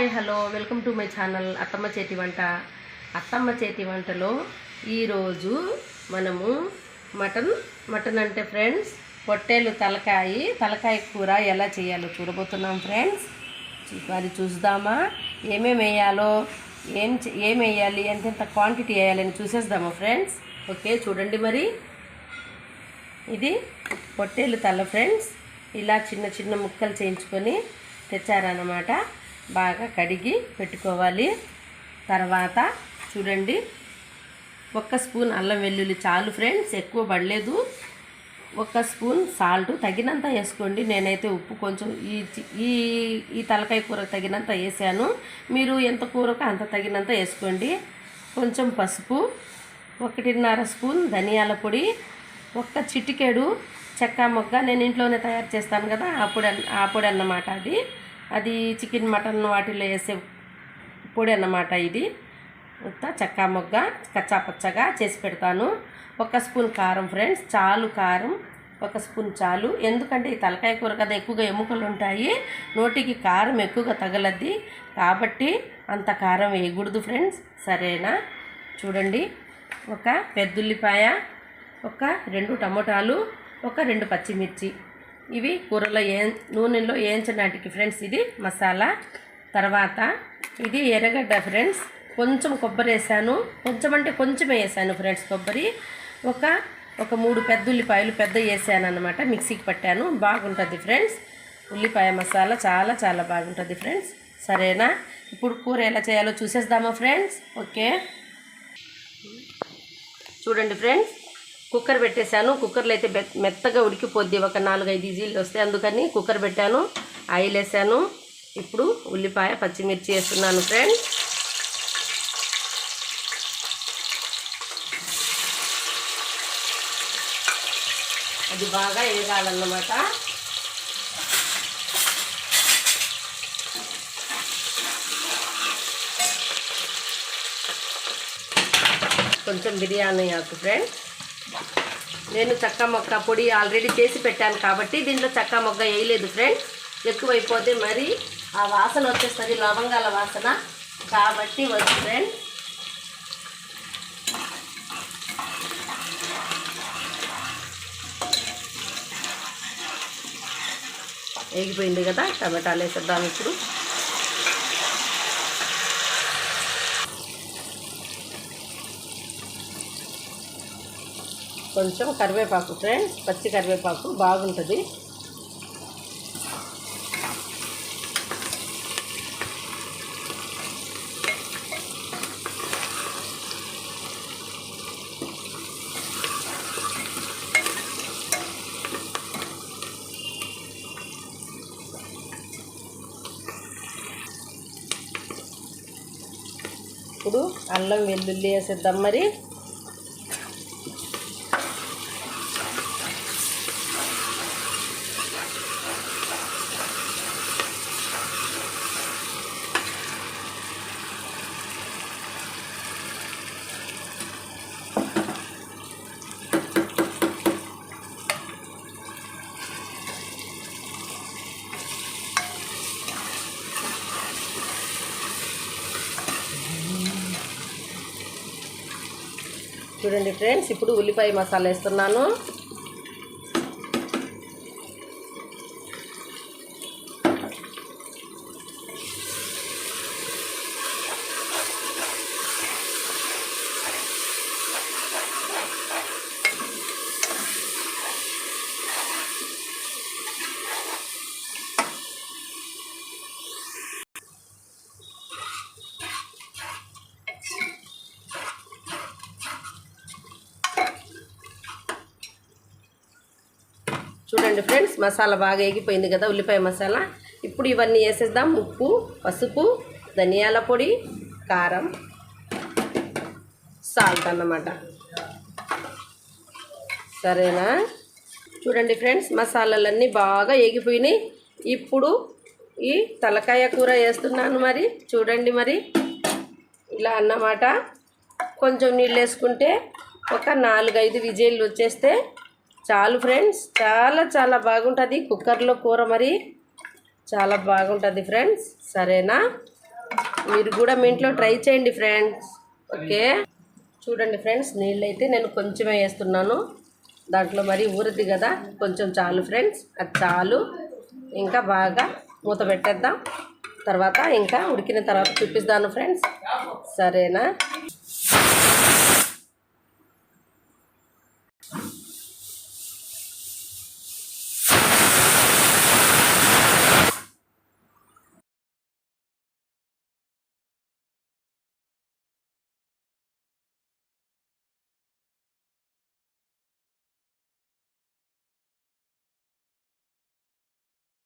Hi hello welcome to my channel అత్తమ్మ చేతి వంట. అత్తమ్మ చేతి వంటలో ఈరోజు మనము మటన్ మటన్ అంటే ఫ్రెండ్స్ పొట్టేలు తలకాయ తలకాయ కూర ఎలా చేయాలో చూడబోతున్నాం ఫ్రెండ్స్. మరి చూద్దామా? ఏమేమి వేయాలో? ఏం చే- ఏం వేయాలి? ఎంతెంత క్వాంటిటీ వేయాలని చూసేద్దామా ఫ్రెండ్స్? ఓకే చూడండి మరి. ఇది పొట్టేలు తల ఫ్రెండ్స్. ఇలా చిన్న చిన్న ముక్కలు చేయించుకొని తెచ్చారన్నమాట. బాగా కడిగి పెట్టుకోవాలి. తర్వాత చూడండి ఒక్క స్పూన్ అల్లం వెల్లుల్లి చాలు ఫ్రెండ్స్ ఎక్కువ పడలేదు. ఒక స్పూన్ సాల్ట్ తగినంత వేసుకోండి. నేనైతే ఉప్పు కొంచెం ఈ చి- ఈ ఈ తలకాయ కూర తగినంత వేసాను. మీరు ఎంత కూరకు అంత తగినంత వేసుకోండి. కొంచెం పసుపు ఒకటిన్నర స్పూన్ ధనియాల పొడి ఒక్క చిటికెడు చెక్క మొగ్గ. నేను ఇంట్లోనే తయారు చేస్తాను కదా ఆ పొడి అన్న- ఆ పొడి అన్నమాట అది. అది చికెన్ మటన్ వాటిలో వేసే పొడి అన్నమాట ఇది. ఉత్త చెక్క మొగ్గ కచ్చా పచ్చగా చేసి పెడతాను. ఒక స్పూన్ కారం ఫ్రెండ్స్ చాలు కారం ఒక స్పూన్ చాలు. ఎందుకంటే ఈ తలకాయ కూర కదా ఎక్కువగా ఎముకలు ఉంటాయి. నోటికి కారం ఎక్కువగా తగలద్ది. కాబట్టి అంత కారం వేయకూడదు ఫ్రెండ్స్. సరేనా? చూడండి. ఒక పెద్దుల్లిపాయ ఒక రెండు టమోటాలు ఒక రెండు పచ్చిమిర్చి. ఇవి కూరలో ఏ నూనెలో వేయించడానికి ఫ్రెండ్స్ ఇది మసాలా. తర్వాత ఇది ఎర్రగడ్డ ఫ్రెండ్స్ కొంచెం కొబ్బరి వేసాను. కొంచెం అంటే కొంచెం వేసాను ఫ్రెండ్స్ కొబ్బరి. ఒక ఒక మూడు పెద్ద ఉల్లిపాయలు పెద్ద వేసాను అనమాట మిక్సీకి పట్టాను. బాగుంటుంది ఫ్రెండ్స్. ఉల్లిపాయ మసాలా చాలా చాలా బాగుంటుంది ఫ్రెండ్స్. సరేనా? ఇప్పుడు కూర ఎలా చేయాలో చూసేద్దామా ఫ్రెండ్స్? ఓకే. చూడండి ఫ్రెండ్స్. కుక్కర్ పెట్టేశాను. కుక్కర్లో అయితే మెత్తగా ఉడికిపోద్ది. ఒక నాలుగైదు ఈజీలు వస్తాయి. అందుకని కుక్కర్ పెట్టాను. ఆయిల్ వేసాను ఇప్పుడు ఉల్లిపాయ పచ్చిమిర్చి వేస్తున్నాను ఫ్రెండ్స్. అది బాగా వేగాలన్నమాట. కొంచెం బిర్యానీ ఆకు ఫ్రెండ్స్. నేను చక్క మొక్క పొడి ఆల్రెడీ చేసి పెట్టాను కాబట్టి దీంట్లో చక్క మొక్క వేయలేదు ఫ్రెండ్స్ ఎక్కువైపోతే మరి ఆ వాసన వచ్చేస్తుంది లవంగాల వాసన. కాబట్టి వద్దు ఫ్రెండ్స్ వేగిపోయింది కదా టమాటాలు వేసేద్దాం ఇప్పుడు. కొంచెం కరివేపాకు ఫ్రెండ్స్ పచ్చి కరివేపాకు బాగుంటుంది. ఇప్పుడు అల్లం వెల్లుల్లి వేసేద్దాం మరి. చూడండి ఫ్రెండ్స్ ఇప్పుడు ఉల్లిపాయ మసాలా వేస్తున్నాను. చూడండి ఫ్రెండ్స్ మసాలా బాగా ఎగిపోయింది కదా ఉల్లిపాయ మసాలా. ఇప్పుడు ఇవన్నీ వేసేద్దాం. ఉప్పు పసుపు ధనియాల పొడి కారం సాల్ట్ అన్నమాట. సరేనా? చూడండి ఫ్రెండ్స్ మసాలాలన్నీ బాగా ఎగిపోయినాయి ఇప్పుడు ఈ తలకాయ కూర వేస్తున్నాను మరి. చూడండి మరి. ఇలా అన్నమాట. కొంచెం నీళ్ళు వేసుకుంటే ఒక నాలుగైదు విజయలు వచ్చేస్తే చాలు ఫ్రెండ్స్ చాలా చాలా బాగుంటుంది కుక్కర్లో కూర మరి. చాలా బాగుంటుంది ఫ్రెండ్స్ సరేనా? మీరు కూడా మీ ఇంట్లో ట్రై చేయండి ఫ్రెండ్స్ ఓకే? చూడండి ఫ్రెండ్స్ నీళ్ళు అయితే నేను కొంచెమే వేస్తున్నాను. దాంట్లో మరి ఊరద్ది కదా కొంచెం చాలు ఫ్రెండ్స్ అది చాలు. ఇంకా బాగా మూత పెట్టేద్దాం. తర్వాత ఇంకా ఉడికిన తర్వాత చూపిస్తాను ఫ్రెండ్స్ సరేనా?